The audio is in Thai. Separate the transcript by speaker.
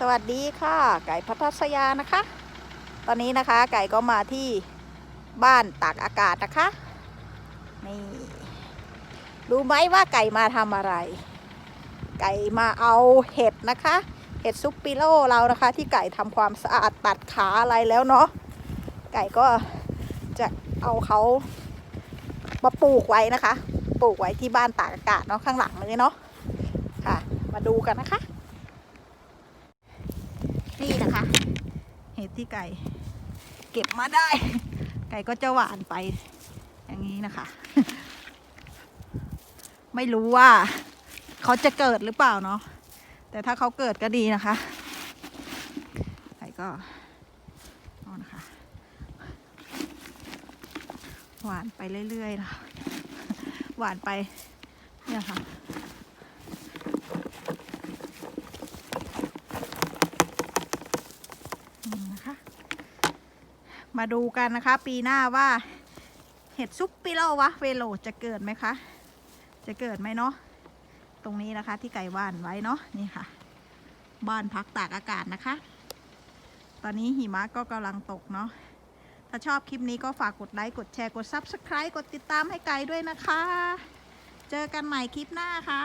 Speaker 1: สวัสดีค่ะ ไก่พัทสยานะคะ ตอนนี้นะคะ ไก่ก็มาที่บ้านตากอากาศนะคะนี่รู้ไหมว่าไก่มาทำอะไร ไก่มาเอาเห็ดนะคะ เห็ดซุปปิโลเรานะคะ ที่ไก่ทำความสะอาดตัดขาอะไรแล้วเนาะไก่ก็จะเอาเขามาปลูกไว้นะคะ ปลูกไว้ที่บ้านตากอากาศเนาะข้างหลังเลยเนาะค่ะ มาดูกันนะคะ นี่นะคะ เห็ดที่ไก่ เก็บมาได้ ไก่ก็จะหวานไป อย่างนี้นะคะ ไม่รู้ว่า เขาจะเกิดหรือเปล่าเนาะแต่ถ้าเขาเกิดก็ดีนะคะ ไก่ก็เอานะคะ หวานไปเรื่อยๆนะคะหวานไปเนี่ยค่ะ นะคะ มาดูกันนะคะ ปีหน้าว่า เห็ดซุปปิโลวะเวโลจะเกิดไหมคะ จะเกิดไหมเนาะตรงนี้นะคะที่ไก่ว่านไว้เนาะนี่ค่ะ บ้านพักตากอากาศนะคะ ตอนนี้หิมะก็กำลังตกเนาะถ้าชอบคลิปนี้ก็ฝากกดไลค์กดแชร์กด Subscribe กดติดตามให้ไก่ด้วยนะคะ เจอกันใหม่คลิปหน้าค่ะ